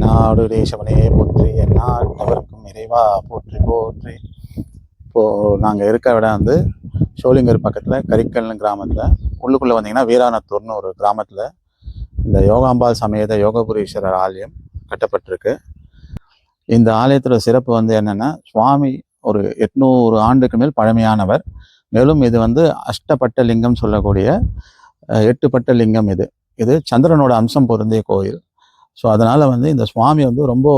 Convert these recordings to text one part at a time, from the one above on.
தென்னாடு தேசவனே போற்றி எந்நாட்டவர்க்கும் இறைவா போற்றி போற்றி. இப்போது நாங்கள் இருக்க விட வந்து சோளிங்கர் பக்கத்தில் கரிக்கல்னு கிராமத்தில். உள்ளுக்குள்ளே வந்தீங்கன்னா வீரானத்தூர்னு ஒரு கிராமத்தில் இந்த யோகாம்பாள் சமேத யோகபுரீஸ்வரர் ஆலயம் கட்டப்பட்டிருக்கு. இந்த ஆலயத்தோட சிறப்பு வந்து என்னென்னா சுவாமி ஒரு எட்நூறு ஆண்டுக்கு மேல் பழமையானவர். மேலும் இது வந்து அஷ்டப்பட்ட லிங்கம் சொல்லக்கூடிய எட்டுப்பட்ட லிங்கம் இது. இது சந்திரனோட அம்சம் பொருந்திய கோயில். ஸோ அதனால் வந்து இந்த சுவாமி வந்து ரொம்ப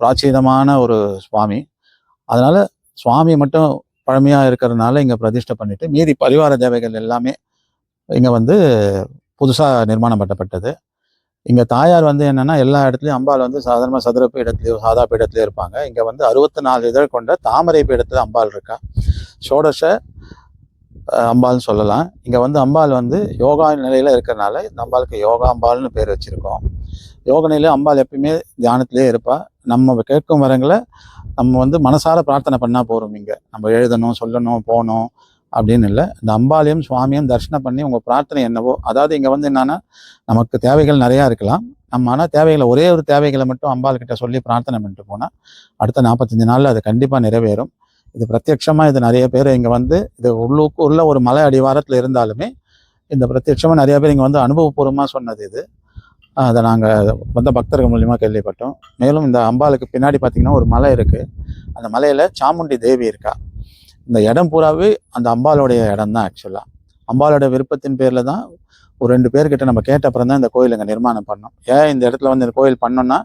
பிராச்சீனமான ஒரு சுவாமி. அதனால் சுவாமி மட்டும் பழமையாக இருக்கிறதுனால இங்கே பிரதிஷ்டை பண்ணிவிட்டு மீதி பரிவார தேவைகள் எல்லாமே இங்கே வந்து புதுசாக நிர்மாணம் பண்ணப்பட்டது. இங்கே தாயார் வந்து என்னென்னா எல்லா இடத்துலையும் அம்பாள் வந்து சாதாரணமாக சதுர பீடத்துலயோ சாதா பீடத்துலயோ இருப்பாங்க. இங்கே வந்து அறுபத்தி நாலு இதழ் கொண்ட தாமரை பீடத்தில் அம்பாள் இருக்கா. ஷோடச அம்பாள்னு சொல்லலாம். இங்கே வந்து அம்பாள் வந்து யோகா நிலையில் இருக்கிறனால இந்த அம்பாளுக்கு யோகா அம்பாள்னு பேர் வச்சுருக்கோம். யோக நிலையில் அம்பாள் எப்பயுமே தியானத்திலே இருப்பாள் நம்ம கேட்கும் வரங்களை நம்ம வந்து மனசார பிரார்த்தனை பண்ணால் போகிறோம் இங்கே. நம்ம எழுதணும் சொல்லணும் போகணும் அப்படின்னு இல்லை. இந்த அம்பாளையும் சுவாமியும் தரிசனம் பண்ணி உங்கள் பிரார்த்தனை என்னவோ அதாவது இங்கே வந்து என்னென்னா நமக்கு தேவைகள் நிறையா இருக்கலாம். நம்ம ஆனால் தேவைகளை ஒரே ஒரு தேவைகளை மட்டும் அம்பாள் கிட்ட சொல்லி பிரார்த்தனை பண்ணிட்டு போனால் அடுத்த நாற்பத்தஞ்சு நாளில் அது கண்டிப்பாக நிறைவேறும். இது பிரத்யட்சமாக இது நிறைய பேர் இங்கே வந்து இது உள்ளுக்கு உள்ள ஒரு மலை அடிவாரத்தில் இருந்தாலுமே இந்த பிரத்யட்சமாக நிறைய பேர் இங்கே வந்து அனுபவபூர்வமாக சொன்னது இது. அதை நாங்கள் வந்த பக்தர்கள் மூலியமாக கேள்விப்பட்டோம். மேலும் இந்த அம்பாளுக்கு பின்னாடி பார்த்தீங்கன்னா ஒரு மலை இருக்குது அந்த மலையில் சாமுண்டி தேவி இருக்கா. இந்த இடம் பூராவே அந்த அம்பாளுடைய இடம் தான் ஆக்சுவலாக அம்பாளோட விருப்பத்தின் பேரில் தான் ஒரு ரெண்டு பேர்கிட்ட நம்ம கேட்ட அப்புறம் தான் இந்த கோயில் இங்கே நிர்மாணம் பண்ணோம். ஏன் இந்த இடத்துல வந்து இந்த கோயில் பண்ணோன்னா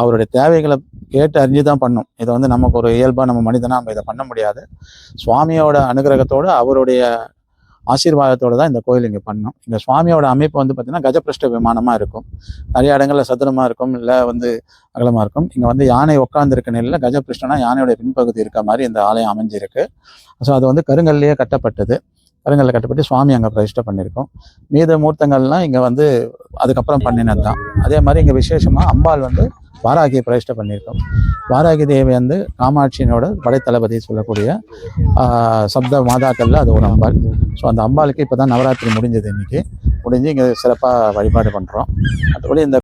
அவருடைய தேவைகளை கேட்டு அறிஞ்சு தான் பண்ணும். இதை வந்து நமக்கு ஒரு இயல்பாக நம்ம மனிதனாக நம்ம இதை பண்ண முடியாது. சுவாமியோட அனுகிரகத்தோடு அவருடைய ஆசீர்வாதத்தோடு தான் இந்த கோயில் இங்கே பண்ணோம். இந்த சுவாமியோட அமைப்பு வந்து பார்த்தீங்கன்னா கஜபிரஷ்ட விமானமாக இருக்கும். நிறைய இடங்களில் சதுரமாக இருக்கும் இல்லை வந்து அகலமாக இருக்கும். இங்கே வந்து யானை உட்காந்துருக்க நிலையில் கஜபிருஷ்டனா யானையோட பின்பகுதி இருக்க மாதிரி இந்த ஆலயம் அமைஞ்சிருக்கு. ஸோ அது வந்து கருங்கல்லையே கட்டப்பட்டது. கருங்கல்ல கட்டப்பட்டு சுவாமி அங்கே பிரதிஷ்டை பண்ணியிருக்கோம் மீத மூர்த்தங்கள்லாம் இங்கே வந்து அதுக்கப்புறம் பண்ணினது தான் அதே மாதிரி இங்கே விசேஷமாக அம்பாள் வந்து வாராகியை பிரதிஷ்டை பண்ணியிருக்கோம். வாராகி தேவி வந்து காமாட்சியினோட படைத்தளபதி சொல்லக்கூடிய சப்த மாதாக்கள்ல அது ஒரு அம்பாள். ஸோ அந்த அம்பாளுக்கு இப்போ தான் நவராத்திரி முடிஞ்சது இன்னைக்கு. முடிஞ்சு இங்கே சிறப்பாக வழிபாடு பண்ணுறோம் மற்றபடி இந்த